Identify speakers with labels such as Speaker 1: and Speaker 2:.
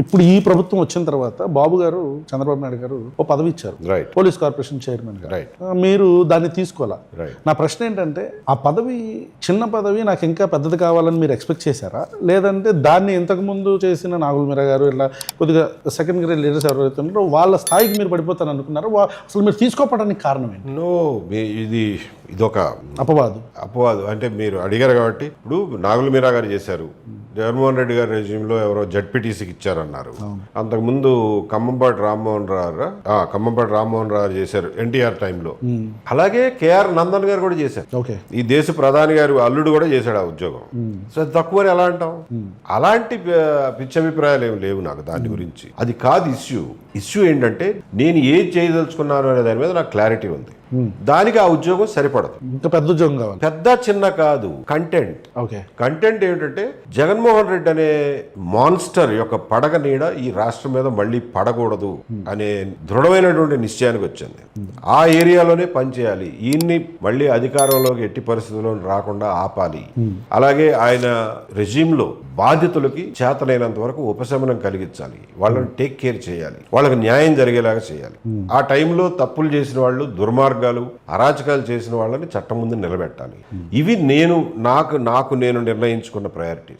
Speaker 1: ఇప్పుడు ఈ ప్రభుత్వం వచ్చిన తర్వాత బాబు గారు చంద్రబాబు నాయుడు గారు ఓ పదవి ఇచ్చారు. పోలీస్ కార్పొరేషన్ చైర్మన్ మీరు దాన్ని తీసుకోవాలా? నా ప్రశ్న ఏంటంటే ఆ పదవి చిన్న పదవి నాకు ఇంకా పెద్దది కావాలని మీరు ఎక్స్పెక్ట్ చేశారా? లేదంటే దాన్ని ఇంతకు ముందు చేసిన నాగుల్ మీరా గారు ఇలా కొద్దిగా సెకండ్ గ్రేడ్ లీడర్స్ ఎవరైతే ఉన్నారో వాళ్ళ స్థాయికి మీరు పడిపోతారు అనుకున్నారు? అసలు మీరు తీసుకోవడానికి కారణం ఏంటి?
Speaker 2: నో ఇది ఇదొక
Speaker 1: అపవాదు.
Speaker 2: అపవాదు. అంటే మీరు అడిగారు కాబట్టి ఇప్పుడు నాగుల మీరా గారు చేశారు. జగన్మోహన్ రెడ్డి గారి రెజ్యూమ్లో ఎవరో జడ్పీటీసీకి ఇచ్చారన్నారు. అంతకుముందు ఖమ్మంపాటి రామ్మోహన్ రావు ఖమ్మంపాటి రామ్మోహన్ రావు చేశారు ఎన్టీఆర్ టైంలో. అలాగే కేఆర్ నందన్ గారు కూడా చేశారు. ఈ దేశ ప్రధాని గారు అల్లుడు కూడా చేశాడు ఆ ఉద్యోగం. సో అది తక్కువని ఎలా అంటాం అలాంటి ప- పిచ్చి అభిప్రాయాలు ఏమి లేవు నాకు దాని గురించి. అది కాదు ఇష్యూ. ఇష్యూ ఏంటంటే నేను ఏం చేయదలుచుకున్నాను అనే దాని మీద నాకు క్లారిటీ ఉంది. దానికి ఆ ఉద్యోగం సరిపడదు.
Speaker 1: ఇంకా పెద్ద ఉద్యోగం కావాలి.
Speaker 2: పెద్ద చిన్న కాదు కంటెంట్
Speaker 1: ఓకే
Speaker 2: కంటెంట్ ఏమిటంటే జగన్మోహన్ రెడ్డి అనే మాన్స్టర్ యొక్క పడగ నీడ ఈ రాష్ట్రం మీద మళ్ళీ పడకూడదు అనే దృఢమైనటువంటి నిశ్చయానికి వచ్చింది. ఆ ఏరియాలోనే పనిచేయాలి ఈయన్ని మళ్ళీ అధికారంలోకి ఎట్టి పరిస్థితుల్లో రాకుండా ఆపాలి. అలాగే ఆయన రెజీమ్లో బాధితులకి చేతనైనంత వరకు ఉపశమనం కలిగించాలి. వాళ్ళని టేక్ కేర్ చేయాలి. వాళ్ళకి న్యాయం జరిగేలాగా చేయాలి. ఆ టైంలో తప్పులు చేసిన వాళ్ళు దుర్మార్గాలు అరాచకాలు చేసిన వాళ్ళని చట్టం ముందు నిలబెట్టాలి. ఇవి నేను నాకు నాకు నేను నిర్ణయించుకున్న ప్రయారిటీ